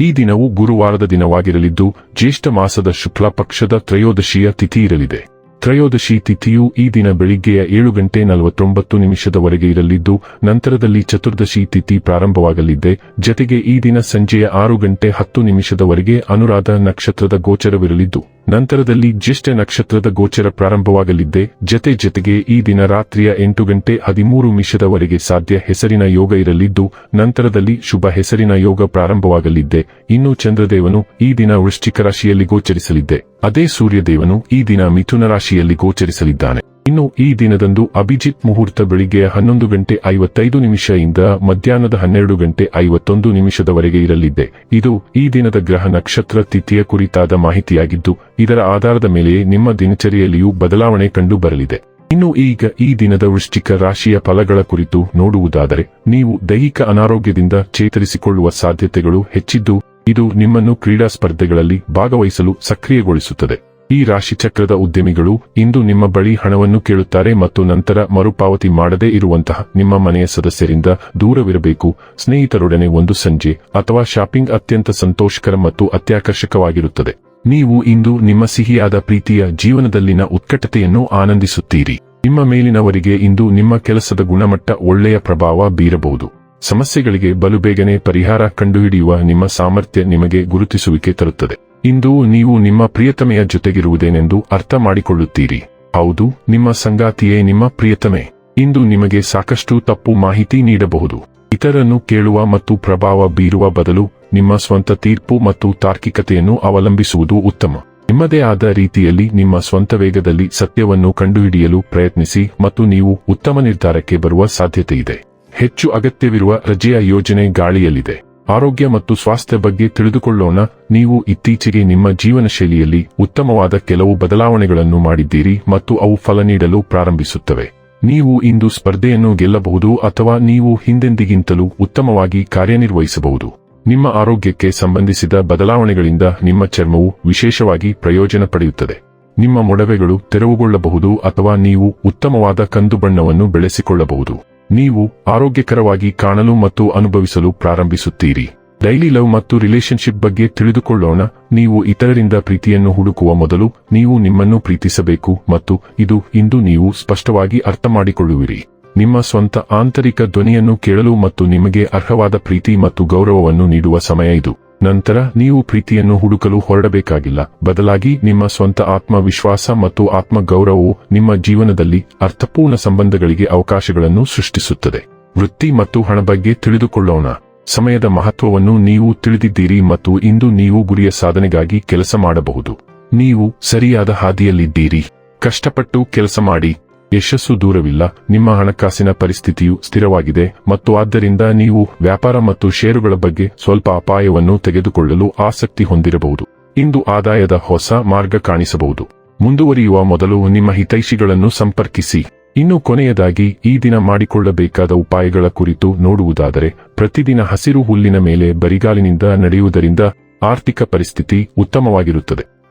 ಈ ದಿನವು ಗುರುವಾರದ ದಿನವಾಗಿರಲಿದ್ದು ಜ್ಯೇಷ್ಠ ಮಾಸದ ಶುಕ್ಲ ಪಕ್ಷದ ತ್ರಯೋದಶಿಯ ತಿಥಿ ಇರಲಿದೆ. ತ್ರಯೋದಶಿ ತಿಥಿಯು ಈ ದಿನ ಬೆಳಿಗ್ಗೆಯ ಏಳು ಗಂಟೆ ನಲವತ್ತೊಂಬತ್ತು ನಿಮಿಷದವರೆಗೆ ಇರಲಿದ್ದು, ನಂತರದಲ್ಲಿ ಚತುರ್ದಶಿ ತಿಥಿ ಪ್ರಾರಂಭವಾಗಲಿದೆ. ಜತೆಗೆ ಈ ದಿನ ಸಂಜೆಯ ಆರು ಗಂಟೆ ಹತ್ತು ನಿಮಿಷದವರೆಗೆ ಅನುರಾಧ ನಕ್ಷತ್ರದ ಗೋಚರವಿರಲಿದ್ದು, ನಂತರದಲ್ಲಿ ಜ್ಯೇಷ್ಠ ನಕ್ಷತ್ರದ ಗೋಚರ ಪ್ರಾರಂಭವಾಗಲಿದ್ದೆ ಜತೆ ಜತೆಗೆ ಈ ದಿನ ರಾತ್ರಿಯ ಎಂಟು ಗಂಟೆ ಹದಿಮೂರು ನಿಮಿಷದವರೆಗೆ ಸಾಧ್ಯ ಹೆಸರಿನ ಯೋಗ ಇರಲಿದ್ದು, ನಂತರದಲ್ಲಿ ಶುಭ ಹೆಸರಿನ ಯೋಗ ಪ್ರಾರಂಭವಾಗಲಿದ್ದೆ ಇನ್ನು ಚಂದ್ರದೇವನು ಈ ದಿನ ವೃಶ್ಚಿಕ ರಾಶಿಯಲ್ಲಿ ಗೋಚರಿಸಲಿದ್ದೆ ಅದೇ ಸೂರ್ಯದೇವನು ಈ ದಿನ ಮಿಥುನ ರಾಶಿಯಲ್ಲಿ ಗೋಚರಿಸಲಿದ್ದಾನೆ. ಇನ್ನು ಈ ದಿನದಂದು ಅಭಿಜಿತ್ ಮುಹೂರ್ತ ಬೆಳಿಗ್ಗೆ ಹನ್ನೊಂದು ಗಂಟೆ ಐವತ್ತೈದು ನಿಮಿಷ ಇಂದ ಮಧ್ಯಾಹ್ನದ ಹನ್ನೆರಡು ಗಂಟೆ ಐವತ್ತೊಂದು ನಿಮಿಷದವರೆಗೆ ಇರಲಿದೆ ಇದು ಈ ದಿನದ ಗ್ರಹ ನಕ್ಷತ್ರ ತಿಥಿಯ ಕುರಿತಾದ ಮಾಹಿತಿಯಾಗಿದ್ದು, ಇದರ ಆಧಾರದ ಮೇಲೆ ನಿಮ್ಮ ದಿನಚರಿಯಲ್ಲಿಯೂ ಬದಲಾವಣೆ ಕಂಡು ಬರಲಿದೆ. ಇನ್ನು ಈಗ ಈ ದಿನದ ವೃಶ್ಚಿಕ ರಾಶಿಯ ಫಲಗಳ ಕುರಿತು ನೋಡುವುದಾದರೆ, ನೀವು ದೈಹಿಕ ಅನಾರೋಗ್ಯದಿಂದ ಚೇತರಿಸಿಕೊಳ್ಳುವ ಸಾಧ್ಯತೆಗಳು ಹೆಚ್ಚಿದ್ದು ಇದು ನಿಮ್ಮನ್ನು ಕ್ರೀಡಾ ಸ್ಪರ್ಧೆಗಳಲ್ಲಿ ಭಾಗವಹಿಸಲು ಸಕ್ರಿಯಗೊಳಿಸುತ್ತದೆ. ಈ ರಾಶಿಚಕ್ರದ ಉದ್ಯಮಿಗಳು ಇಂದು ನಿಮ್ಮ ಬಳಿ ಹಣವನ್ನು ಕೇಳುತ್ತಾರೆ ಮತ್ತು ನಂತರ ಮರುಪಾವತಿ ಮಾಡದೇ ಇರುವಂತಹ ನಿಮ್ಮ ಮನೆಯ ಸದಸ್ಯರಿಂದ ದೂರವಿರಬೇಕು. ಸ್ನೇಹಿತರೊಡನೆ ಒಂದು ಸಂಜೆ ಅಥವಾ ಶಾಪಿಂಗ್ ಅತ್ಯಂತ ಸಂತೋಷಕರ ಮತ್ತು ಅತ್ಯಾಕರ್ಷಕವಾಗಿರುತ್ತದೆ. ನೀವು ಇಂದು ನಿಮ್ಮ ಸಿಹಿಯಾದ ಪ್ರೀತಿಯ ಜೀವನದಲ್ಲಿನ ಉತ್ಕಟತೆಯನ್ನು ಆನಂದಿಸುತ್ತೀರಿ. ನಿಮ್ಮ ಮೇಲಿನವರಿಗೆ ಇಂದು ನಿಮ್ಮ ಕೆಲಸದ ಗುಣಮಟ್ಟ ಒಳ್ಳೆಯ ಪ್ರಭಾವ ಬೀರಬಹುದು. ಸಮಸ್ಯೆಗಳಿಗೆ ಬಲು ಬೇಗನೆ ಪರಿಹಾರ ಕಂಡುಹಿಡಿಯುವ ನಿಮ್ಮ ಸಾಮರ್ಥ್ಯ ನಿಮಗೆ ಗುರುತಿಸುವಿಕೆ ತರುತ್ತದೆ. ಇಂದು ನೀವು ನಿಮ್ಮ ಪ್ರಿಯತಮೆಯ ಜೊತೆಗಿರುವುದೇನೆಂದು ಅರ್ಥ ಮಾಡಿಕೊಳ್ಳುತ್ತೀರಿ. ಹೌದು, ನಿಮ್ಮ ಸಂಗಾತಿಯೇ ನಿಮ್ಮ ಪ್ರಿಯತಮೆ. ಇಂದು ನಿಮಗೆ ಸಾಕಷ್ಟು ತಪ್ಪು ಮಾಹಿತಿ ನೀಡಬಹುದು. ಇತರನ್ನು ಕೇಳುವ ಮತ್ತು ಪ್ರಭಾವ ಬೀರುವ ಬದಲು ನಿಮ್ಮ ಸ್ವಂತ ತೀರ್ಪು ಮತ್ತು ತಾರ್ಕಿಕತೆಯನ್ನು ಅವಲಂಬಿಸುವುದು ಉತ್ತಮ. ನಿಮ್ಮದೇ ಆದ ರೀತಿಯಲ್ಲಿ ನಿಮ್ಮ ಸ್ವಂತ ವೇಗದಲ್ಲಿ ಸತ್ಯವನ್ನು ಕಂಡುಹಿಡಿಯಲು ಪ್ರಯತ್ನಿಸಿ ಮತ್ತು ನೀವು ಉತ್ತಮ ನಿರ್ಧಾರಕ್ಕೆ ಬರುವ ಸಾಧ್ಯತೆಯಿದೆ. ಹೆಚ್ಚು ಅಗತ್ಯವಿರುವ ರಜೆಯ ಯೋಜನೆ ಗಾಳಿಯಲ್ಲಿದೆ. ಆರೋಗ್ಯ ಮತ್ತು ಸ್ವಾಸ್ಥ್ಯ ಬಗ್ಗೆ ತಿಳಿದುಕೊಳ್ಳೋಣ. ನೀವು ಇತ್ತೀಚೆಗೆ ನಿಮ್ಮ ಜೀವನ ಶೈಲಿಯಲ್ಲಿ ಉತ್ತಮವಾದ ಕೆಲವು ಬದಲಾವಣೆಗಳನ್ನು ಮಾಡಿದ್ದೀರಿ ಮತ್ತು ಅವು ಫಲ ನೀಡಲು ಪ್ರಾರಂಭಿಸುತ್ತವೆ. ನೀವು ಇಂದು ಸ್ಪರ್ಧೆಯನ್ನು ಗೆಲ್ಲಬಹುದು ಅಥವಾ ನೀವು ಹಿಂದೆಂದಿಗಿಂತಲೂ ಉತ್ತಮವಾಗಿ ಕಾರ್ಯನಿರ್ವಹಿಸಬಹುದು. ನಿಮ್ಮ ಆರೋಗ್ಯಕ್ಕೆ ಸಂಬಂಧಿಸಿದ ಬದಲಾವಣೆಗಳಿಂದ ನಿಮ್ಮ ಚರ್ಮವು ವಿಶೇಷವಾಗಿ ಪ್ರಯೋಜನ ಪಡೆಯುತ್ತದೆ. ನಿಮ್ಮ ಮೊಡವೆಗಳು ತೆರವುಗೊಳ್ಳಬಹುದು ಅಥವಾ ನೀವು ಉತ್ತಮವಾದ ಕಂದು ಬಣ್ಣವನ್ನು ಬೆಳೆಸಿಕೊಳ್ಳಬಹುದು. ನೀವು ಆರೋಗ್ಯಕರವಾಗಿ ಕಾಣಲು ಮತ್ತು ಅನುಭವಿಸಲು ಪ್ರಾರಂಭಿಸುತ್ತೀರಿ. ಡೈಲಿ ಲವ್ ಮತ್ತು ರಿಲೇಶನ್ಶಿಪ್ ಬಗ್ಗೆ ತಿಳಿದುಕೊಳ್ಳೋಣ. ನೀವು ಇತರರಿಂದ ಪ್ರೀತಿಯನ್ನು ಹುಡುಕುವ ಮೊದಲು ನೀವು ನಿಮ್ಮನ್ನು ಪ್ರೀತಿಸಬೇಕು ಮತ್ತು ಇದು ಇಂದು ನೀವು ಸ್ಪಷ್ಟವಾಗಿ ಅರ್ಥ ಮಾಡಿಕೊಳ್ಳುವಿರಿ ನಿಮ್ಮ ಸ್ವಂತ ಆಂತರಿಕ ಧ್ವನಿಯನ್ನು ಕೇಳಲು ಮತ್ತು ನಿಮಗೆ ಅರ್ಹವಾದ ಪ್ರೀತಿ ಮತ್ತು ಗೌರವವನ್ನು ನೀಡುವ ಸಮಯ ಇದು. ನಂತರ ನೀವು ಪ್ರೀತಿಯನ್ನು ಹುಡುಕಲು ಹೊರಡಬೇಕಾಗಿಲ್ಲ. ಬದಲಾಗಿ ನಿಮ್ಮ ಸ್ವಂತ ಆತ್ಮವಿಶ್ವಾಸ ಮತ್ತು ಆತ್ಮಗೌರವವು ನಿಮ್ಮ ಜೀವನದಲ್ಲಿ ಅರ್ಥಪೂರ್ಣ ಸಂಬಂಧಗಳಿಗೆ ಅವಕಾಶಗಳನ್ನು ಸೃಷ್ಟಿಸುತ್ತದೆ. ವೃತ್ತಿ ಮತ್ತು ಹಣ ಬಗ್ಗೆ ತಿಳಿದುಕೊಳ್ಳೋಣ. ಸಮಯದ ಮಹತ್ವವನ್ನು ನೀವು ತಿಳಿದಿದ್ದೀರಿ ಮತ್ತು ಇಂದು ನೀವು ಗುರಿಯ ಸಾಧನೆಗಾಗಿ ಕೆಲಸ ಮಾಡಬಹುದು. ನೀವು ಸರಿಯಾದ ಹಾದಿಯಲ್ಲಿದ್ದೀರಿ. ಕಷ್ಟಪಟ್ಟು ಕೆಲಸ ಮಾಡಿ. ಯಶಸ್ಸು ದೂರವಿಲ್ಲ. ನಿಮ್ಮ ಹಣಕಾಸಿನ ಪರಿಸ್ಥಿತಿಯು ಸ್ಥಿರವಾಗಿದೆ ಮತ್ತು ಆದ್ದರಿಂದ ನೀವು ವ್ಯಾಪಾರ ಮತ್ತು ಷೇರುಗಳ ಬಗ್ಗೆ ಸ್ವಲ್ಪ ಅಪಾಯವನ್ನು ತೆಗೆದುಕೊಳ್ಳಲು ಆಸಕ್ತಿ ಹೊಂದಿರಬಹುದು. ಇಂದು ಆದಾಯದ ಹೊಸ ಮಾರ್ಗ ಕಾಣಿಸಬಹುದು. ಮುಂದುವರಿಯುವ ಮೊದಲು ನಿಮ್ಮ ಹಿತೈಷಿಗಳನ್ನು ಸಂಪರ್ಕಿಸಿ. ಇನ್ನು ಕೊನೆಯದಾಗಿ, ಈ ದಿನ ಮಾಡಿಕೊಳ್ಳಬೇಕಾದ ಉಪಾಯಗಳ ಕುರಿತು ನೋಡುವುದಾದರೆ, ಪ್ರತಿದಿನ ಹಸಿರು ಹುಲ್ಲಿನ ಮೇಲೆ ಬರಿಗಾಲಿನಿಂದ ನಡೆಯುವುದರಿಂದ ಆರ್ಥಿಕ ಪರಿಸ್ಥಿತಿ ಉತ್ತಮವಾಗಿರುತ್ತದೆ.